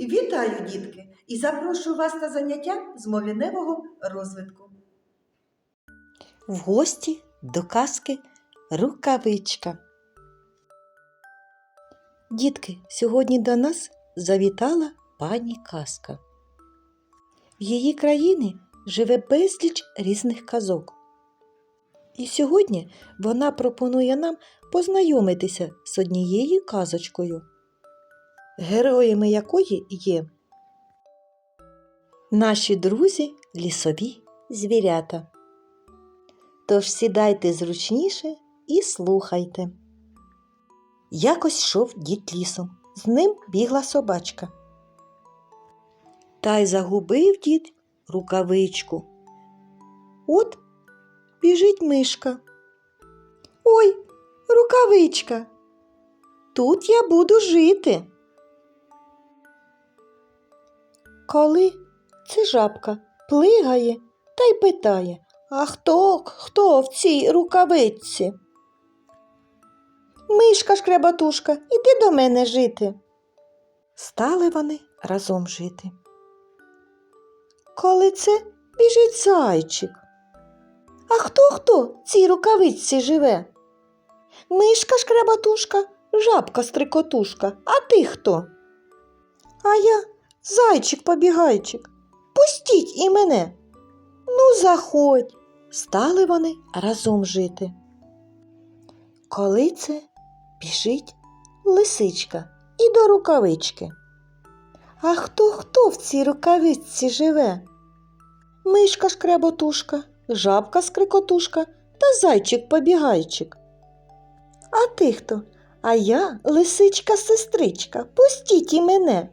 Вітаю, дітки! І запрошую вас на заняття з мовіневого розвитку. В гості до казки рукавичка. Дітки, сьогодні до нас завітала пані казка. В її країні живе безліч різних казок. І сьогодні вона пропонує нам познайомитися з однією казочкою, героями якої є наші друзі лісові звірята. Тож сідайте зручніше і слухайте. Якось йшов дід лісом, з ним бігла собачка. Та й загубив дід рукавичку. От біжить мишка. Ой, рукавичка. Тут я буду жити. Коли це жабка плигає та й питає А хто, хто в цій рукавичці? Мишка шкребатушка, іди до мене жити. Стали вони разом жити. Коли це біжить зайчик. А хто хто в цій рукавичці живе? Мишка шкребатушка, жабка стрикотушка, а ти хто? А я зайчик побігайчик. Пустіть і мене. Ну, заходь. Стали вони разом жити. Коли це біжить лисичка і до рукавички. А хто хто в цій рукавичці живе? Мишка шкреботушка, жабка скрикотушка та зайчик побігайчик. А ти хто? А я лисичка сестричка. Пустіть і мене.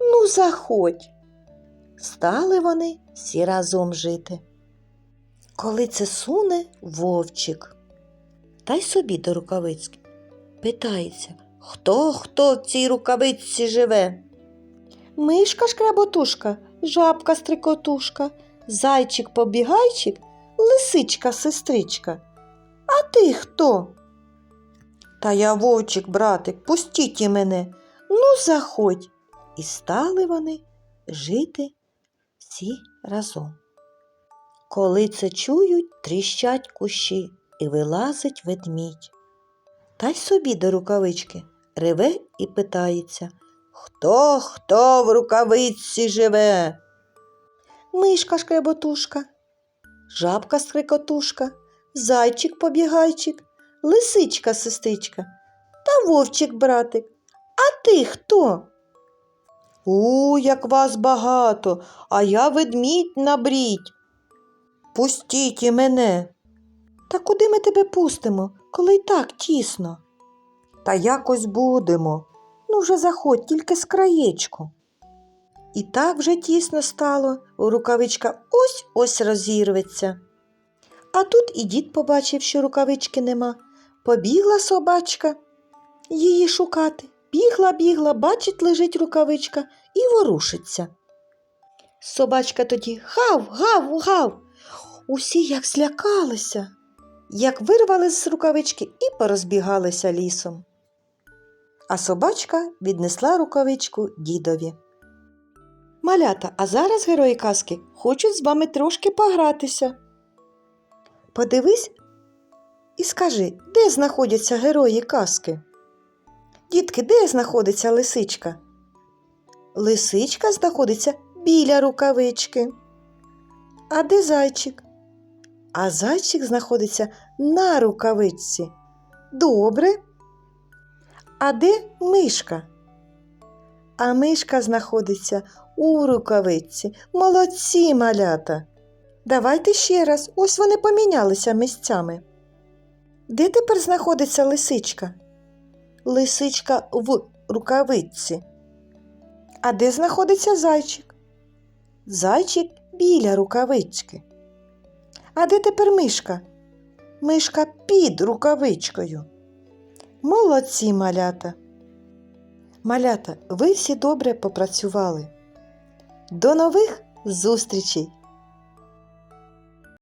Ну, заходь. Стали вони всі разом жити. Коли це суне вовчик, та й собі до рукавички. Питається, хто хто в цій рукавичці живе? Мишка шкреботушка, жабка стрикотушка, зайчик побігайчик, лисичка сестричка. А ти хто? Та я вовчик, братик, пустіть і мене. Ну, заходь. І стали вони жити всі разом. Коли це чують, тріщать кущі і вилазить ведмідь. Та й собі до рукавички реве і питається Хто хто в рукавичці живе? Мишка шкреботушка, жабка скрикотушка, зайчик побігайчик, лисичка сестричка та вовчик братик. А ти хто? У, як вас багато, а я ведмідь набрідь. Пустіть і мене. Та куди ми тебе пустимо, коли й так тісно? Та якось будемо. Ну, вже заходь тільки з краєчку. І так вже тісно стало, рукавичка ось ось розірветься. А тут і дід побачив, що рукавички нема. Побігла собачка її шукати. Бігла, бігла, бачить, лежить рукавичка і ворушиться. Собачка тоді гав, гав, гав. Усі як злякалися, як вирвали з рукавички і порозбігалися лісом. А собачка віднесла рукавичку дідові. Малята, а зараз герої казки хочуть з вами трошки погратися. Подивись і скажи, де знаходяться герої казки? Дітки, де знаходиться лисичка? Лисичка знаходиться біля рукавички. А де зайчик? А зайчик знаходиться на рукавичці. Добре. А де мишка? А мишка знаходиться у рукавичці. Молодці малята. Давайте ще раз. Ось вони помінялися місцями. Де тепер знаходиться лисичка? Лисичка в рукавичці. А де знаходиться зайчик? Зайчик біля рукавички. А де тепер мишка? Мишка під рукавичкою. Молодці малята. Малята, ви всі добре попрацювали. До нових зустрічей!